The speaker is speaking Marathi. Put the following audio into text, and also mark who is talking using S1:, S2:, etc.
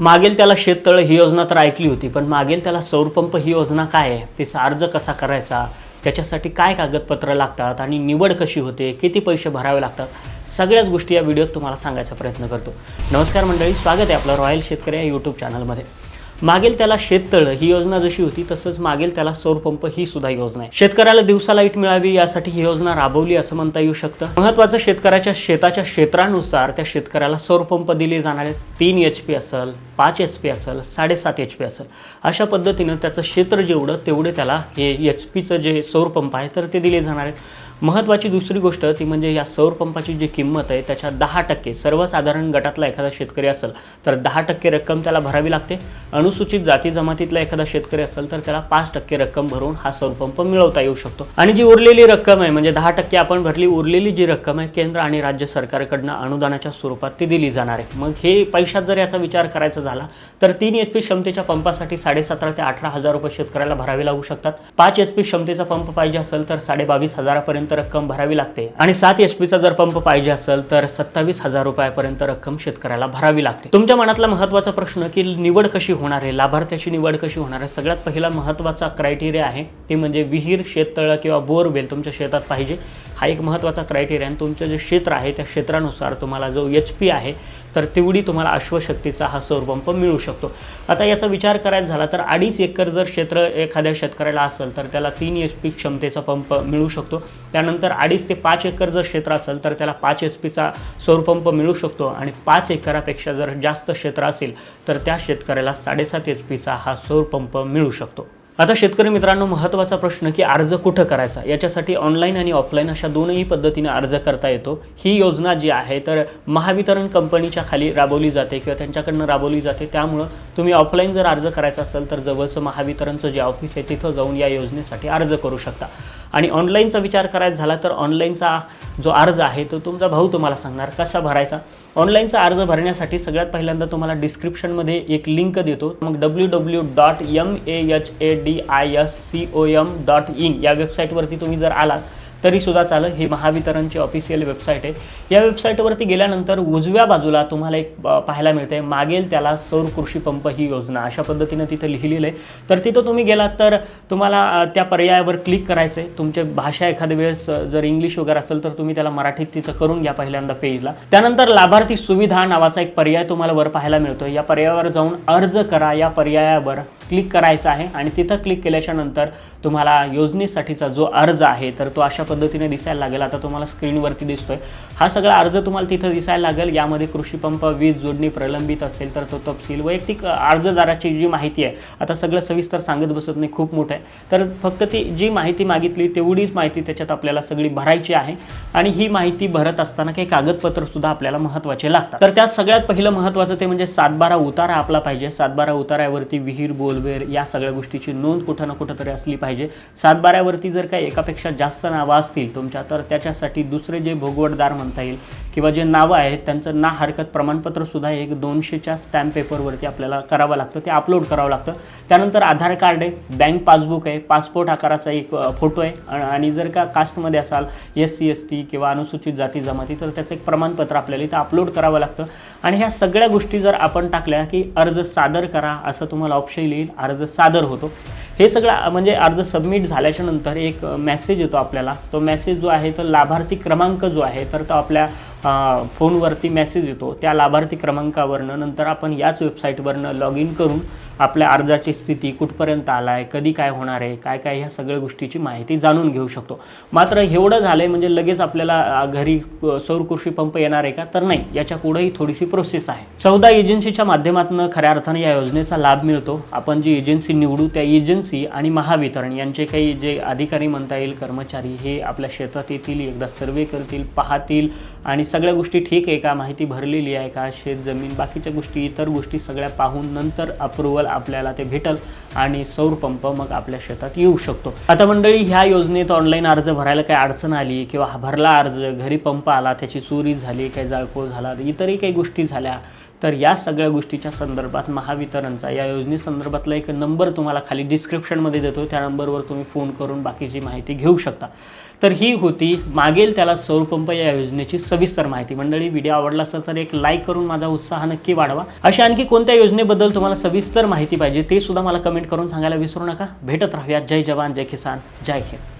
S1: मागेल त्याला शेततळ ही योजना तर ऐकली होती पण मागेल त्याला सौरपंप ही योजना काय आहे? तिचा अर्ज कसा करायचा? त्याच्यासाठी काय कागदपत्र लागतात आणि निवड कशी होते? किती पैसे भरावे लागतात? सगळ्याच गोष्टी या व्हिडिओत तुम्हाला सांगायचा प्रयत्न करतो. नमस्कार मंडळी स्वागत आहे आपलं रॉयल शेतकरी या यूट्यूब चॅनलमध्ये मागेल त्याला शेततळ ही योजना जशी होती तसंच मागेल त्याला सौरपंप ही सुद्धा योजना आहे. शेतकऱ्याला दिवसा लाइट मिळावी यासाठी ही योजना राबवली असं म्हणता येऊ शकतं. महत्वाचं शेतकऱ्याच्या शेताच्या क्षेत्रानुसार त्या शेतकऱ्याला सौरपंप दिले जाणारे तीन एच पी असेल पाच एच पी असेल साडेसात एच पी असेल अशा पद्धतीनं त्याचं क्षेत्र जेवढं तेवढे त्याला हे एच पीचं जे सौरपंप आहे तर ते दिले जाणार आहेत. महत्त्वाची दुसरी गोष्ट ती म्हणजे या सौर पंपाची जी किंमत आहे त्याच्या दहा टक्के सर्वसाधारण गटातला एखादा शेतकरी असेल तर दहा टक्के रक्कम त्याला भरावी लागते. अनुसूचित जाती जमातीतला एखादा शेतकरी असेल तर त्याला पाच टक्के रक्कम भरून हा सौरपंप मिळवता येऊ शकतो. आणि जी उरलेली रक्कम आहे म्हणजे दहा टक्के आपण भरली उरलेली जी रक्कम आहे केंद्र आणि राज्य सरकारकडनं अनुदानाच्या स्वरूपात ती दिली जाणार आहे. मग हे पैशात जर याचा विचार करायचा झाला तर तीन एच पी क्षमतेच्या पंपासाठी साडेसतरा ते अठरा हजार रुपये शेतकऱ्याला भरावे लागू शकतात. पाच एच पी क्षमतेचा पंप पाहिजे असेल तर साडे बावीस रुपयापर्यंत रक्कम भरावी लागते. आणि सात एच पीचा जर पंप पाहिजे असेल तर सत्तावीस हजार रुपयापर्यंत रक्कम शेतकऱ्याला भरावी लागते. तुमच्या मनातला महत्त्वाचा प्रश्न की निवड कशी होणार आहे लाभार्थ्याची निवड कशी होणार आहे सगळ्यात पहिला महत्त्वाचा क्रायटेरिया आहे ते म्हणजे विहीर शेततळ किंवा बोरवेल तुमच्या शेतात पाहिजे. हा एक महत्त्वाचा क्रायटेरिया आणि तुमचं जे क्षेत्र आहे त्या क्षेत्रानुसार तुम्हाला जो एच पी आहे तर तेवढी तुम्हाला अश्वशक्तीचा हा सौरपंप मिळू शकतो. आता याचा विचार करायचा झाला तर अडीच एकर जर क्षेत्र एखाद्या शेतकऱ्याला असेल तर त्याला तीन एच पी क्षमतेचा पंप मिळू शकतो. त्यानंतर अडीच ते पाच एकर जर क्षेत्र असेल तर त्याला पाच एच पीचा सौरपंप मिळू शकतो. आणि पाच एकरापेक्षा जर जास्त क्षेत्र असेल तर त्या शेतकऱ्याला साडेसात एच पीचा हा सौरपंप मिळू शकतो. आता शेतकरी मित्रांनो महत्त्वाचा प्रश्न की अर्ज कुठं करायचा? याच्यासाठी ऑनलाईन आणि ऑफलाईन अशा दोनही पद्धतीने अर्ज करता येतो. ही योजना जी आहे तर महावितरण कंपनीच्या खाली राबवली जाते किंवा त्यांच्याकडनं राबवली जाते. त्यामुळं तुम्ही ऑफलाईन जर अर्ज करायचा असेल तर जवळचं महावितरणचं जे ऑफिस आहे तिथं जाऊन या योजनेसाठी अर्ज करू शकता. आणि ऑनलाईनचा विचार करायचा झाला तर ऑनलाईनचा जो अर्ज आहे तो तुमचा भाऊ तुम्हाला सांगणार कसा भरायचा? ऑनलाईनचा अर्ज भरण्यासाठी सगळ्यात पहिल्यांदा तुम्हाला डिस्क्रिप्शनमध्ये एक लिंक देतो. मग W W dot M A H A D I S C O M dot in या वेबसाईटवरती तुम्ही जर आलात तरीसुद्धा चालेल. ही महावितरणची ऑफिशियल वेबसाईट आहे. या वेबसाईटवरती गेल्यानंतर उजव्या बाजूला तुम्हाला एक पाहायला मिळते मागेल त्याला सौर कृषी पंप ही योजना. अशा पद्धतीनं तिथं लिहिलेलं आहे तर तिथं तुम्ही गेलात तर तुम्हाला त्या पर्यायावर क्लिक करायचं आहे तुमच्या भाषा एखाद्या वेळेस जर इंग्लिश वगैरे असेल तर तुम्ही त्याला मराठीत तिथं करून घ्या पहिल्यांदा पेजला त्यानंतर लाभार्थी सुविधा नावाचा एक पर्याय तुम्हाला वर पाहायला मिळतो या पर्यायावर जाऊन अर्ज करा. या पर्यायावर क्लिक करायचं आहे आणि तिथं क्लिक केल्याच्यानंतर तुम्हाला योजनेसाठीचा जो अर्ज आहे तर तो अशा पद्धतीने दिसायला लागेल. आता तुम्हाला स्क्रीनवरती दिसतोय. हा सगळा अर्ज तुम्हाला तिथं दिसायला लागेल. यामध्ये कृषीपंप वीज जोडणी प्रलंबित असेल तर तो तपशील वैयक्तिक अर्जदाराची जी माहिती आहे आता सगळं सविस्तर सांगत बसत नाही खूप मोठं आहे. तर फक्त ती जी माहिती मागितली तेवढीच माहिती त्याच्यात आपल्याला सगळी भरायची आहे आणि ही माहिती भरत असताना काही कागदपत्रसुद्धा आपल्याला महत्त्वाचे लागतात. तर त्यात सगळ्यात पहिलं महत्त्वाचं ते म्हणजे सातबारा उतारा आपला पाहिजे. सातबारा उतारावरती विहीर बोल बोलवेर या सगळ्या गोष्टीची नोंद कुठं ना कुठं तरी असली पाहिजे. सातबाऱ्यावरती जर काही एकापेक्षा जास्त नावं असतील तुमच्या तर त्याच्यासाठी दुसरे जे भोगवटदार म्हणता येईल किंवा जे नावं आहेत त्यांचं ना हरकत प्रमाणपत्र सुद्धा एक दोनशेच्या स्टॅम्प पेपरवरती आपल्याला करावं लागतं. ते अपलोड करावं लागतं. त्यानंतर आधार कार्ड आहे बँक पासबुक आहे पासपोर्ट आकाराचा एक फोटो आहे. आणि जर का कास्टमध्ये असाल एस सी एस टी किंवा अनुसूचित जाती जमाती तर त्याचं एक प्रमाणपत्र आपल्याला इथं अपलोड करावं लागतं. आणि ह्या सगळ्या गोष्टी जर आपण टाकल्या की अर्ज सादर करा असं तुम्हाला ऑप्शन येईल. अर्ज सादर होतो. हे सगळं म्हणजे अर्ज सबमिट झाल्याच्यानंतर एक मेसेज येतो आपल्याला. तो मेसेज जो आहे तो लाभार्थी क्रमांक जो आहे तर तो आपल्या फोनवरती मेसेज येतो. त्या लाभार्थी क्रमांकावरनं नंतर आपण याच वेबसाईटवरनं लॉग इन करून आपल्या अर्जाची स्थिती कुठपर्यंत आला आहे कधी काय होणार आहे काय काय ह्या सगळ्या गोष्टीची माहिती जाणून घेऊ शकतो. मात्र एवढं झालं आहे म्हणजे लगेच आपल्याला घरी सौर कृषी पंप येणार आहे का? तर नाही. याच्या पुढेही थोडीशी प्रोसेस आहे. चौदा एजन्सीच्या माध्यमातून खऱ्या अर्थाने या योजनेचा लाभ मिळतो. आपण जी एजन्सी निवडू त्या एजन्सी आणि महावितरण यांचे काही जे अधिकारी म्हणता येईल कर्मचारी हे आपल्या शेतात येतील एकदा सर्वे करतील पाहतील आणि सगळ्या गोष्टी ठीक आहे का? माहिती भरलेली आहे का? शेत जमीन बाकीच्या गोष्टी इतर गोष्टी सगळ्या पाहून नंतर अप्रुव्हल आपल्याला ते भेटल आणि सौर पंप मग आपल्या शेतात येऊ शकतो. आता मंडळी ह्या योजनेत ऑनलाईन अर्ज भरायला काही अडचण आली किंवा भरला अर्ज घरी पंप आला त्याची चोरी झाली काही जाळपोळ झाला इतरही काही गोष्टी झाल्या तर या सगळ्या गोष्टीच्या संदर्भात महावितरणचा या योजनेसंदर्भातला एक नंबर तुम्हाला खाली डिस्क्रिप्शनमध्ये देतो त्या नंबरवर तुम्ही फोन करून बाकीची माहिती घेऊ शकता. तर ही होती मागेल त्याला सौरपंप या योजनेची सविस्तर माहिती. मंडळी व्हिडिओ आवडला असेल तर एक लाईक करून माझा उत्साह नक्की वाढवा. अशा आणखी कोणत्या योजनेबद्दल तुम्हाला सविस्तर माहिती पाहिजे ते सुद्धा मला कमेंट करून सांगायला विसरू नका. भेटत राहूया. जय जवान जय किसान जय हिंद